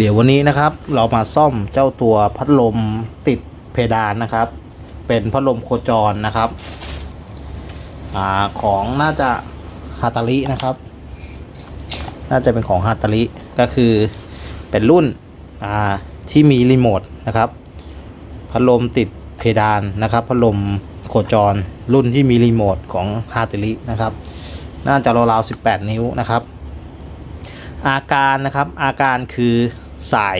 เดี๋ยววันนี้นะครับเรามาซ่อมเจ้าตัวพัดลมติดเพดานนะครับ เป็นพัดลมโคจรนะครับอของน่าจะฮาตารินะครับ น่าจะเป็นของฮาตาริก็คือเป็นรุ่นที่มีรีโมทนะครับพัดลมติดเพดานนะครับพัดลมโคจรรุ่นที่มีรีโมทของฮาตารินะครับ น่าจะราวๆ18 นิ้วนะครับอาการนะครับอาการคือ สาย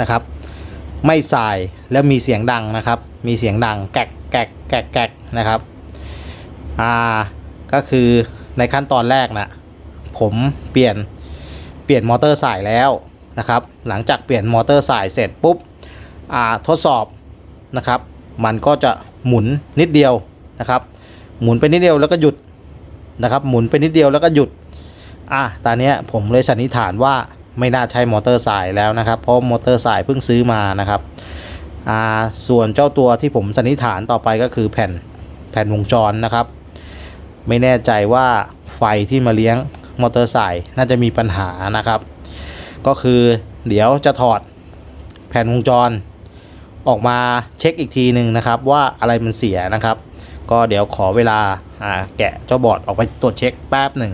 นะครับ ไม่สายแล้วมีเสียงดังนะครับ มีเสียงดังแกกแกกแกกแกกนะครับอ่าก็คือในขั้นตอนแรกนะผมเปลี่ยนเปลี่ยนมอเตอร์สายแล้วนะครับ หลังจากเปลี่ยนมอเตอร์สายเสร็จปุ๊บอ่าทดสอบนะครับ มันก็จะหมุนนิดเดียวนะครับ หมุนไปนิดเดียวแล้วก็หยุดนะครับ หมุนไปนิดเดียวแล้วก็หยุดอะตอนนี้ผมเลยสันนิษฐานว่า ไม่น่าใช่มอเตอร์สายแล้วนะครับเพราะมอเตอร์สายเพิ่งซื้อมานะครับอ่าส่วนเจ้าตัวที่ผมสันนิษฐานต่อไปก็คือแผ่นแผ่นวงจรนะครับ ไม่แน่ใจว่าไฟที่มาเลี้ยงมอเตอร์สายน่าจะมีปัญหานะครับ ก็คือเดี๋ยวจะถอดแผ่นวงจร ออกมาเช็คอีกทีหนึ่งนะครับ ว่าอะไรมันเสียนะครับ ก็เดี๋ยวขอเวลาอ่าแกะเจ้าบอร์ดออกไปตรวจเช็คแป๊บหนึ่ง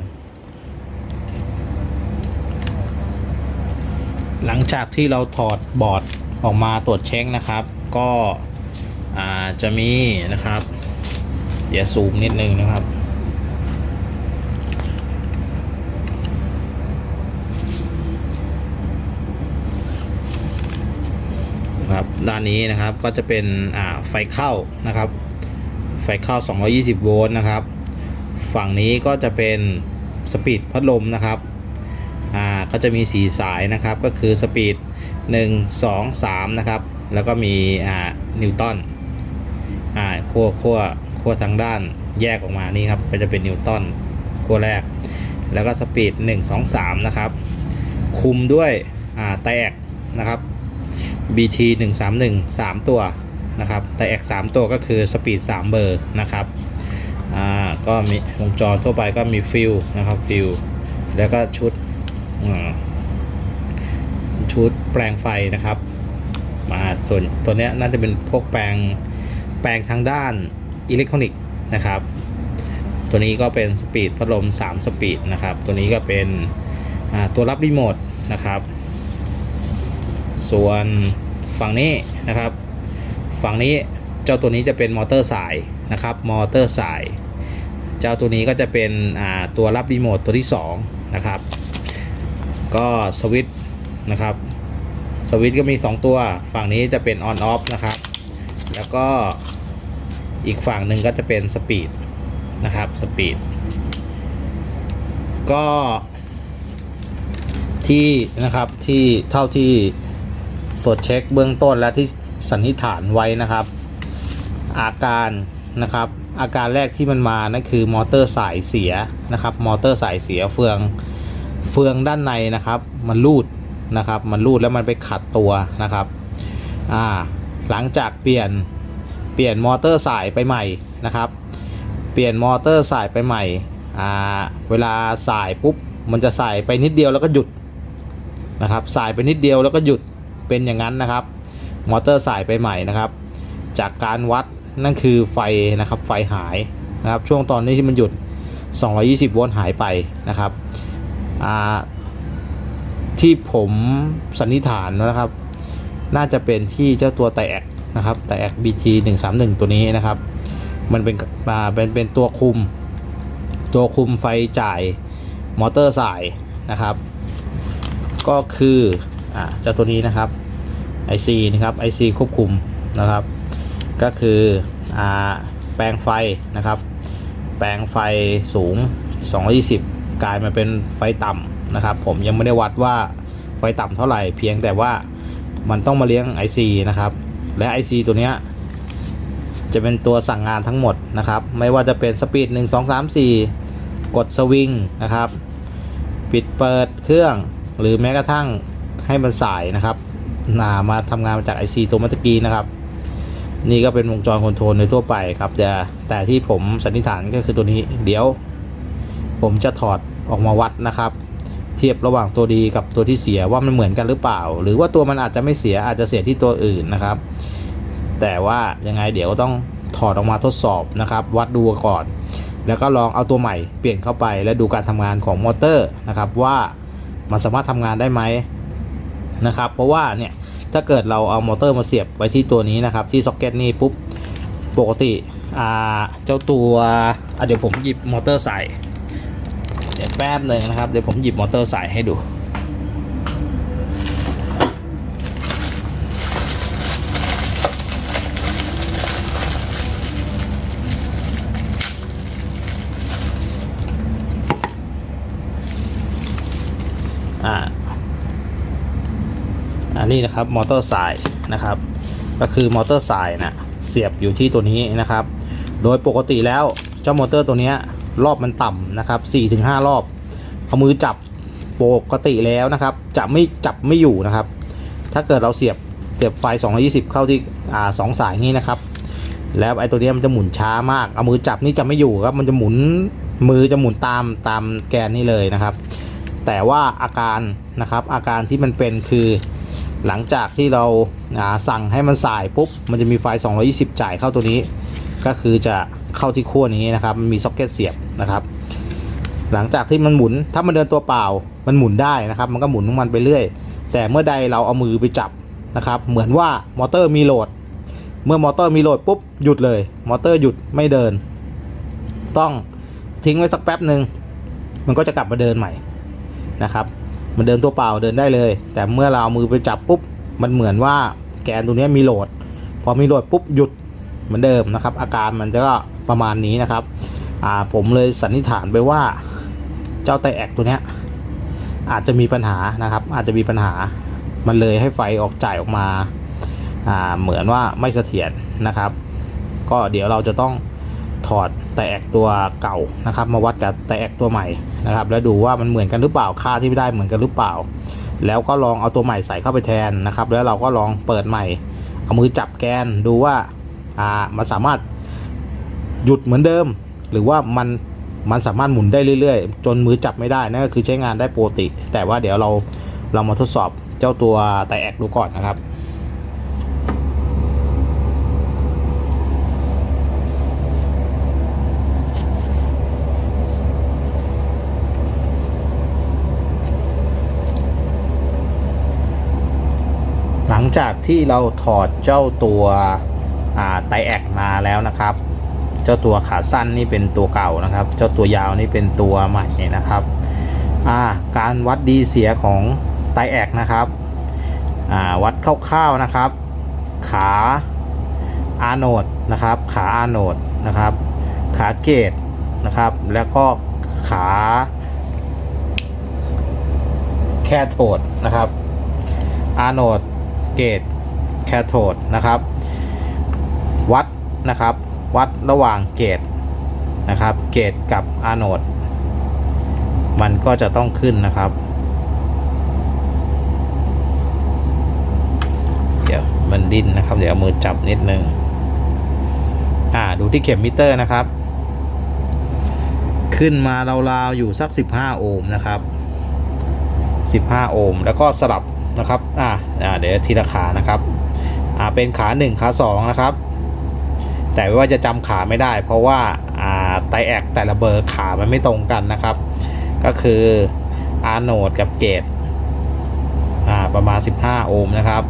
หลังจากที่เราถอดบอร์ดออกมาตรวจเช็คนะครับ ก็จะมีนะครับ เดี๋ยวซูมนิดนึงนะครับ ครับด้านนี้นะครับก็จะเป็นไฟเข้านะครับ ไฟเข้า 220 โวลต์นะครับ ฝั่งนี้ก็จะเป็นสปีดพัดลมนะครับ ก็จะมีสีสายนะครับก็คือสปีด1 2 3นะครับแล้วก็มีอ่านิวตันอ่าขั้วขั้วขั้วทางด้านแยกออกมานี่ครับก็จะเป็นนิวตันขั้วแรก แล้วก็สปีด1 2 3นะครับคุมด้วยอ่าแตกนะครับ BT 1 3 1 3 ตัวนะครับแตก3 ตัวก็คือสปีด 3 เบอร์นะครับอ่าก็มีวงจรทั่วไปก็มีฟิลนะครับฟิลแล้วก็ชุด ชุดแปลงไฟนะครับ มาส่วนตัวนี้น่าจะเป็นพวกแปลงแปลงทางด้านอิเล็กทรอนิกส์นะครับ ตัวนี้ก็เป็นสปีดพัดลม 3 สปีดนะครับ ตัวนี้ก็เป็นตัวรับรีโมทนะครับ ส่วนฝั่งนี้นะครับ ฝั่งนี้เจ้าตัวนี้จะเป็นมอเตอร์สายนะครับมอเตอร์สาย เจ้าตัวนี้ก็จะเป็นตัวรับรีโมทตัวที่สองนะครับ ก็สวิตช์นะครับสวิตช์ก็มี 2 ตัว ฝั่งนี้จะเป็นออนออฟนะครับ แล้วก็อีกฝั่งหนึ่งก็จะเป็นสปีดนะครับสปีดก็ที่นะครับที่เท่าที่ตรวจเช็คเบื้องต้นและที่สันนิษฐานไว้นะครับ อาการนะครับ อาการแรกที่มันมานั่นคือมอเตอร์สายเสียนะครับ มอเตอร์สายเสียเฟือง เฟืองด้านในนะครับ มันรูดนะครับ มันรูดแล้วมันไปขัดตัวนะครับอ่าหลังจากเปลี่ยนเปลี่ยนมอเตอร์สายไปใหม่นะครับ เปลี่ยนมอเตอร์สายไปใหม่อ่าเวลาสายปุ๊บมันจะสายไปนิดเดียวแล้วก็หยุดนะครับสายไปนิดเดียวแล้วก็หยุดเป็นอย่างนั้นนะครับ มอเตอร์สายไปใหม่นะครับ จากการวัดนั่นคือไฟนะครับไฟหายนะครับช่วงตอนนี้ที่มันหยุด 220 โวลต์หายไปนะครับ ที่ผมสันนิษฐานนะครับ น่าจะเป็นที่เจ้าตัวแตกนะครับแตก BT 131 ตัวนี้นะครับ มันเป็นอ่าเป็นเป็นตัวคุม ตัวคุมไฟจ่ายมอเตอร์สายนะครับ ก็คืออเจ้าตัวนี้นะครับ IC นะครับ IC ควบคุมนะครับ ก็คืออแปลงไฟนะครับ แปลงไฟสูง 220 กลายมาเป็นไฟต่ำนะครับ ผมยังไม่ได้วัดว่าไฟต่ำเท่าไหร่ เพียงแต่ว่ามันต้องมาเลี้ยง IC นะครับ และ IC ตัวเนี้ยจะเป็นตัวสั่งงานทั้งหมดนะครับ ไม่ว่าจะเป็นสปีด 1 2 3 4 กดสวิงนะครับ ปิดเปิดเครื่อง หรือแม้กระทั่งให้มันสายนะครับนามาทำงานมาจาก IC ตัวเมื่อกี้นะครับ นี่ก็เป็นวงจรคอนโทรลในทั่วไปครับแต่แต่ที่ผมสันนิษฐานก็คือตัวนี้เดี๋ยว ผมจะถอดออกมาวัดนะครับ เทียบระหว่างตัวดีกับตัวที่เสียว่ามันเหมือนกันหรือเปล่า หรือว่าตัวมันอาจจะไม่เสียอาจจะเสียที่ตัวอื่นนะครับ แต่ว่ายังไงเดี๋ยวต้องถอดออกมาทดสอบนะครับ วัดดูก่อน แล้วก็ลองเอาตัวใหม่เปลี่ยนเข้าไปและดูการทำงานของมอเตอร์นะครับ ว่ามันสามารถทำงานได้ไหมนะครับ เพราะว่าเนี่ยถ้าเกิดเราเอามอเตอร์มาเสียบไว้ที่ตัวนี้นะครับ ที่ซ็อกเก็ตนี่ปุ๊บปกติอ่าเจ้าตัวเดี๋ยวผมหยิบมอเตอร์ใส่ เดี๋ยวแป๊บหนึ่งนะครับ เดี๋ยวผมหยิบมอเตอร์สายให้ดูอ่าอันนี้นะครับมอเตอร์สายนะครับ ก็คือมอเตอร์สายนะเสียบอยู่ที่ตัวนี้นะครับ โดยปกติแล้วเจ้ามอเตอร์ตัวนี้ รอบมันต่ำนะครับ4-5 รอบ เอามือจับปกติแล้วนะครับ จะไม่จับไม่อยู่นะครับ ถ้าเกิดเราเสียบเสียบไฟ 220 เข้าที่อ่าสองสายนี้นะครับ แล้วไอ้ตัวนี้มันจะหมุนช้ามาก เอามือจับนี่จะไม่อยู่ครับ มันจะหมุนมือจะหมุนตามตามแกนนี่เลยนะครับ แต่ว่าอาการนะครับอาการที่มันเป็นคือหลังจากที่เราอ่าสั่งให้มันสายปุ๊บ มันจะมีไฟ 220 จ่ายเข้าตัวนี้ ก็คือจะ เข้าที่ขั้วนี้นะครับมันมีซ็อกเก็ตเสียบนะครับ หลังจากที่มันหมุนถ้ามันเดินตัวเปล่ามันหมุนได้นะครับ มันก็หมุนของมันไปเรื่อย แต่เมื่อใดเราเอามือไปจับนะครับ เหมือนว่ามอเตอร์มีโหลด เมื่อมอเตอร์มีโหลดปุ๊บหยุดเลย มอเตอร์หยุดไม่เดิน ต้องทิ้งไว้สักแป๊บหนึ่งมันก็จะกลับมาเดินใหม่นะครับมันเดินตัวเปล่าเดินได้เลย แต่เมื่อเราเอามือไปจับปุ๊บมันเหมือนว่าแกนตัวนี้มีโหลด พอมีโหลดปุ๊บหยุด เหมือนเดิมนะครับ อาการมันจะก็ประมาณนี้นะครับผมเลยสันนิษฐานไปว่าเจ้าไตแอกตัวเนี้ยอาจจะมีปัญหานะครับ อาจจะมีปัญหามันเลยให้ไฟออกจ่ายออกมาาเหมือนว่าไม่เสถียรนะครับ ก็เดี๋ยวเราจะต้องถอดไตแอกตัวเก่านะครับ มาวัดกับไตแอกตัวใหม่นะครับ แล้วดูว่ามันเหมือนกันหรือเปล่าค่าที่ได้เหมือนกันหรือเปล่า แล้วก็ลองเอาตัวใหม่ใส่เข้าไปแทนนะครับ แล้วเราก็ลองเปิดใหม่เอามือจับแกนดูว่า อ่ามันสามารถหยุดเหมือนเดิม หรือว่ามันมันสามารถหมุนได้เรื่อยๆ จนมือจับไม่ได้นั่นก็คือใช้งานได้ปกติ แต่ว่าเดี๋ยวเราเรามาทดสอบเจ้าตัวไตแอกดูก่อนนะครับหลังจากที่เราถอดเจ้าตัว ไตแอกมาแล้วนะครับ เจ้าตัวขาสั้นนี่เป็นตัวเก่านะครับ เจ้าตัวยาวนี่เป็นตัวใหม่นะครับาการวัดดีเสียของไตแอกนะครับวัดคร่าวๆนะครับ ขาอาโนดนะครับ ขาอาโนดนะครับ ขาเกตนะครับ แล้วก็ขาแคโทดนะครับอาโนดเกตแคโทดนะครับ นะครับ วัดระหว่างเกตนะครับ เกตกับอาโนด มันก็จะต้องขึ้นนะครับ เดี๋ยวมันดิ้นนะครับ เดี๋ยวเอามือจับนิดนึง อ่า ดูที่เข็มมิเตอร์นะครับ ขึ้นมาราวๆอยู่สัก 15 โอห์มนะครับ 15 โอห์มแล้วก็สลับนะครับ อ่าอ่าเดี๋ยวทีละขานะครับ อ่า เป็นขา 1 ขา 2 นะครับ แต่ว่าจะจำขาไม่ได้ เพราะว่าอ่าไตแอกแต่ละเบอร์ขามันไม่ตรงกันนะครับ ก็คืออาโนดกับเกตประมาณ 15 โอห์มนะครับ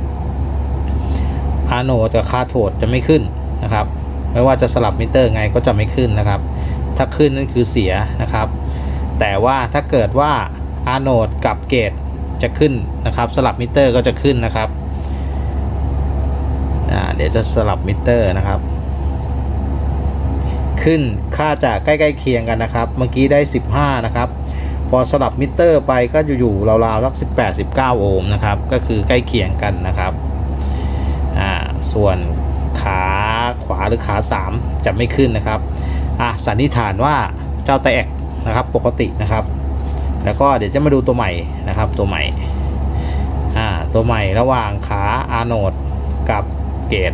อาโนดกับคาโทดจะไม่ขึ้นนะครับ ไม่ว่าจะสลับมิเตอร์ไงก็จะไม่ขึ้นนะครับ ถ้าขึ้นนั่นคือเสียนะครับ แต่ว่าถ้าเกิดว่าอาโนดกับเกตจะขึ้นนะครับ สลับมิเตอร์ก็จะขึ้นนะครับเดี๋ยวจะสลับมิเตอร์นะครับ ขึ้นค่าจะใกล้ๆเคียงกันนะครับ เมื่อกี้ได้ 15 นะครับ พอสลับมิเตอร์ไปก็อยู่ๆราวๆสัก18 19 โอห์มนะครับ ก็คือใกล้เคียงกันนะครับอ่าส่วนขาขวาหรือขา 3 จะไม่ขึ้นนะครับอะสันนิษฐานว่าเจ้าไตแอกนะครับปกตินะครับ แล้วก็เดี๋ยวจะมาดูตัวใหม่นะครับตัวใหม่อ่าตัวใหม่ระหว่างขาอาโนดกับเกต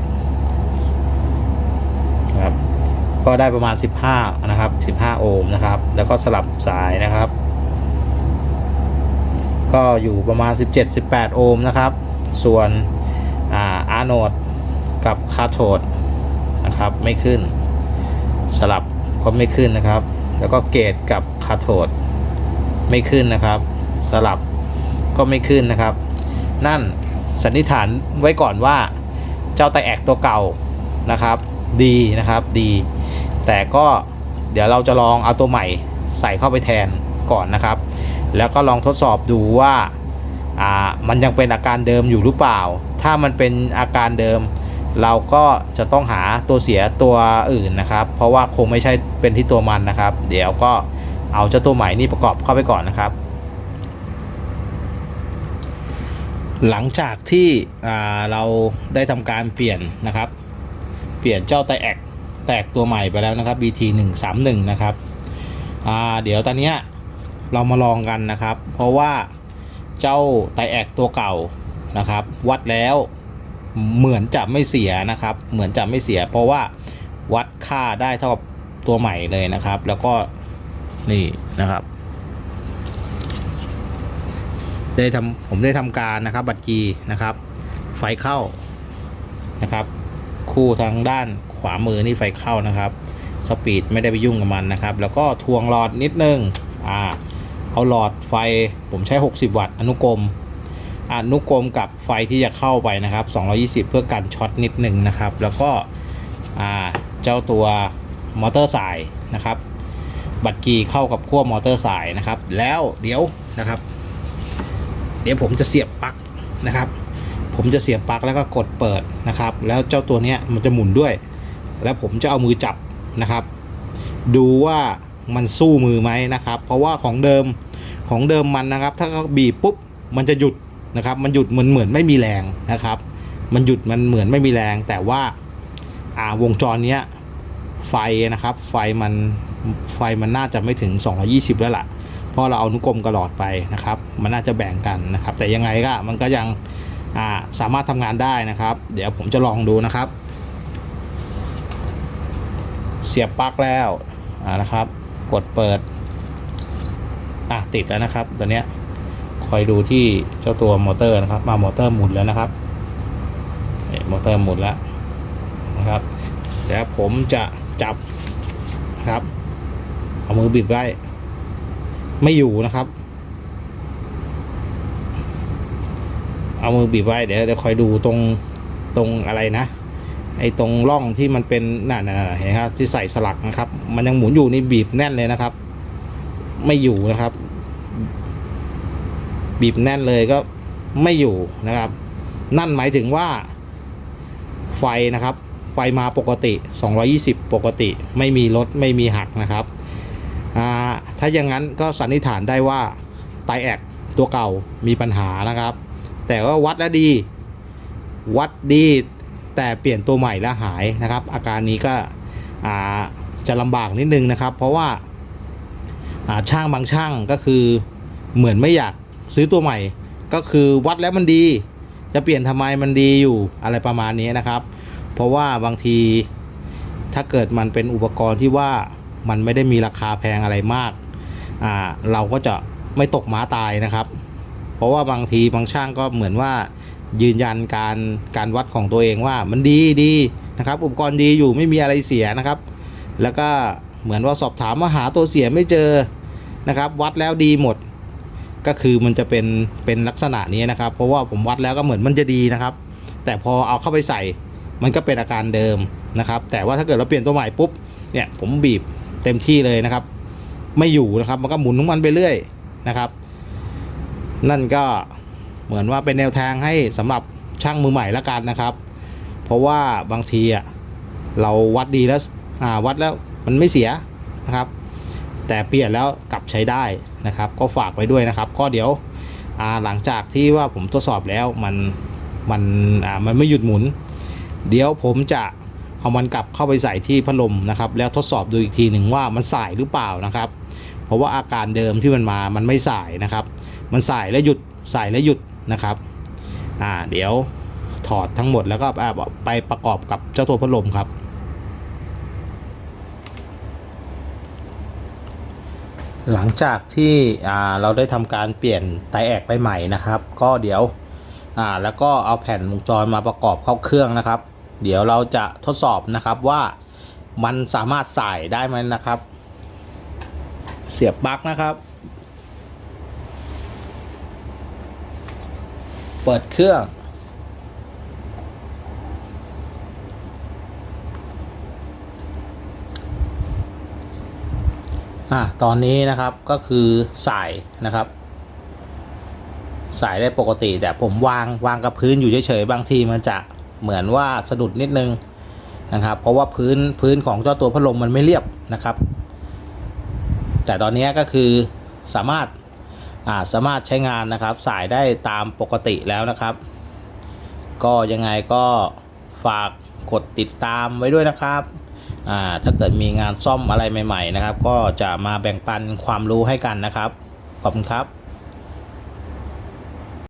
นะครับ ก็ได้ประมาณ 15 นะครับ 15 โอห์มนะครับ แล้วก็สลับสายนะครับ ก็อยู่ประมาณ 17-18 โอห์มนะครับ ส่วนอาอาร์โนดกับคาโทดนะครับไม่ขึ้น สลับก็ไม่ขึ้นนะครับ แล้วก็เกตกับคาโทดไม่ขึ้นนะครับ สลับก็ไม่ขึ้นนะครับ นั่นสันนิษฐานไว้ก่อนว่าเจ้าไตแอกตัวเก่านะครับ ดีนะครับดี แต่ก็เดี๋ยวเราจะลองเอาตัวใหม่ใส่เข้าไปแทนก่อนนะครับ แล้วก็ลองทดสอบดูว่าามันยังเป็นอาการเดิมอยู่หรือเปล่า ถ้ามันเป็นอาการเดิม เราก็จะต้องหาตัวเสียตัวอื่นนะครับ เพราะว่าคงไม่ใช่เป็นที่ตัวมันนะครับ เดี๋ยวก็เอาเจ้าตัวใหม่นี่ประกอบเข้าไปก่อนนะครับ หลังจากที่เราได้ทำการเปลี่ยนนะครับ เปลี่ยนเจ้าไตแอก แตกตัวใหม่ไปแล้วนะครับ BT 1 3 1นะครับอ่าเดี๋ยวตอนนี้เรามาลองกันนะครับ เพราะว่าเจ้าไตแอกตัวเก่านะครับ วัดแล้วเหมือนจะไม่เสียนะครับ เหมือนจะไม่เสีย เพราะว่าวัดค่าได้เท่ากับตัวใหม่เลยนะครับ แล้วก็นี่นะครับ ได้ทำผมได้ทำการนะครับ บัตรกีนะครับ ไฟเข้านะครับ คู่ทางด้าน ขวามือนี่ไฟเข้านะครับ สปีดไม่ได้ไปยุ่งกับมันนะครับ แล้วก็ทวงหลอดนิดนึงอ่าเอาหลอดไฟผมใช้ 60 วัตต์อนุกรมอนุกรมกับไฟที่จะเข้าไปนะครับ 220 เพื่อกันช็อตนิดนึงนะครับ แล้วก็อ่าเจ้าตัวมอเตอร์สายนะครับ บัตรกีเข้ากับขั้วมอเตอร์สายนะครับ แล้วเดี๋ยวนะครับ เดี๋ยวผมจะเสียบปลั๊กนะครับ ผมจะเสียบปลั๊กแล้วก็กดเปิดนะครับ แล้วเจ้าตัวเนี้ยมันจะหมุนด้วย แล้วผมจะเอามือจับนะครับ ดูว่ามันสู้มือไหมนะครับ เพราะว่าของเดิมของเดิมมันนะครับ ถ้าเขาบีบปุ๊บมันจะหยุดนะครับ มันหยุดเหมือนเหมือนไม่มีแรงนะครับ มันหยุดมันเหมือนไม่มีแรง แต่ว่าอ่าวงจรเนี้ยไฟนะครับ ไฟมันไฟมันน่าจะไม่ถึง 220 แล้วล่ะเพราะเราเอานุกรมกระหลอดไปนะครับ มันน่าจะแบ่งกันนะครับ แต่ยังไงก็มันก็ยังสามารถทำงานได้นะครับ เดี๋ยวผมจะลองดูนะครับ เสียบปลั๊กแล้วนะครับ กดเปิดอะติดแล้วนะครับตัวเนี้ยคอยดูที่เจ้าตัวมอเตอร์นะครับ มามอเตอร์หมุนแล้วนะครับมอเตอร์หมุนแล้วนะครับเดี๋ยวผมจะจับนะครับเอามือบีบไว้ไม่อยู่นะครับ เอามือบีบไว้เดี๋ยวเดี๋ยวคอยดูตรงตรงอะไรนะ ไอ้ตรงร่องที่มันเป็นน่ะนะน่ะเห็นครับที่ใส่สลักนะครับ มันยังหมุนอยู่นี่บีบแน่นเลยนะครับ ไม่อยู่นะครับ บีบแน่นเลยก็ไม่อยู่นะครับ นั่นหมายถึงว่า ไฟนะครับ ไฟมาปกติ 220 ปกติ ไม่มีลดไม่มีหักนะครับถ้าอย่างนั้นก็สันนิษฐานได้ว่าไตแอกตัวเก่ามีปัญหานะครับ แต่ว่าวัดแล้วดี วัดดี แต่เปลี่ยนตัวใหม่แล้วหายนะครับ อาการนี้ก็จะลำบากนิดนึงนะครับ เพราะว่าาช่างบางช่างก็คือเหมือนไม่อยากซื้อตัวใหม่ ก็คือวัดแล้วมันดี จะเปลี่ยนทำไมมันดีอยู่อะไรประมาณนี้นะครับ เพราะว่าบางทีถ้าเกิดมันเป็นอุปกรณ์ที่ว่ามันไม่ได้มีราคาแพงอะไรมากาเราก็จะไม่ตกม้าตายนะครับ เพราะว่าบางทีบางช่างก็เหมือนว่า ยืนยันการการวัดของตัวเองว่ามันดีดีนะครับ อุปกรณ์ดีอยู่ไม่มีอะไรเสียนะครับ แล้วก็เหมือนว่าสอบถามว่าหาตัวเสียไม่เจอนะครับ วัดแล้วดีหมด ก็คือมันจะเป็นเป็นลักษณะนี้นะครับ เพราะว่าผมวัดแล้วก็เหมือนมันจะดีนะครับ แต่พอเอาเข้าไปใส่มันก็เป็นอาการเดิมนะครับ แต่ว่าถ้าเกิดเราเปลี่ยนตัวใหม่ปุ๊บเนี่ยผมบีบเต็มที่เลยนะครับ ไม่อยู่นะครับมันก็หมุนของมันไปเรื่อยนะครับ นั่นก็ เหมือนว่าเป็นแนวทางให้สำหรับช่างมือใหม่ละกันนะครับ เพราะว่าบางทีอะเราวัดดีแล้ววัดแล้วมันไม่เสียนะครับ แต่เปลี่ยนแล้วกลับใช้ได้นะครับ ก็ฝากไว้ด้วยนะครับ ก็เดี๋ยวหลังจากที่ว่าผมทดสอบแล้วมันมันมันไม่หยุดหมุน เดี๋ยวผมจะเอามันกลับเข้าไปใส่ที่พัดลมนะครับ แล้วทดสอบดูอีกทีหนึ่งว่ามันสายหรือเปล่านะครับ เพราะว่าอาการเดิมที่มันมามันไม่สายนะครับ มันสายแล้วหยุดสายแล้วหยุด นะครับอ่าเดี๋ยวถอดทั้งหมดแล้วก็อ่าไปประกอบกับเจ้าตัวพัดลมครับ หลังจากที่อ่าเราได้ทำการเปลี่ยนไตแอกไปใหม่นะครับ ก็เดี๋ยวอ่าแล้วก็เอาแผ่นวงจรมาประกอบเข้าเครื่องนะครับ เดี๋ยวเราจะทดสอบนะครับว่ามันสามารถใส่ได้ไหมนะครับ เสียบปลั๊กนะครับ เปิดเครื่อง อะตอนนี้นะครับก็คือสายนะครับ สายได้ปกติแต่ผมวางวางกับพื้นอยู่เฉยๆบางทีมันจะเหมือนว่าสะดุดนิดนึงนะครับ เพราะว่าพื้นพื้นของเจ้าตัวพัดลมมันไม่เรียบนะครับ แต่ตอนนี้ก็คือสามารถ สามารถใช้งานนะครับ สายได้ตามปกติแล้วนะครับ ก็ยังไงก็ฝากกดติดตามไว้ด้วยนะครับถ้าเกิดมีงานซ่อมอะไรใหม่ ๆ นะครับ ก็จะมาแบ่งปันความรู้ให้กันนะครับ ขอบคุณครับ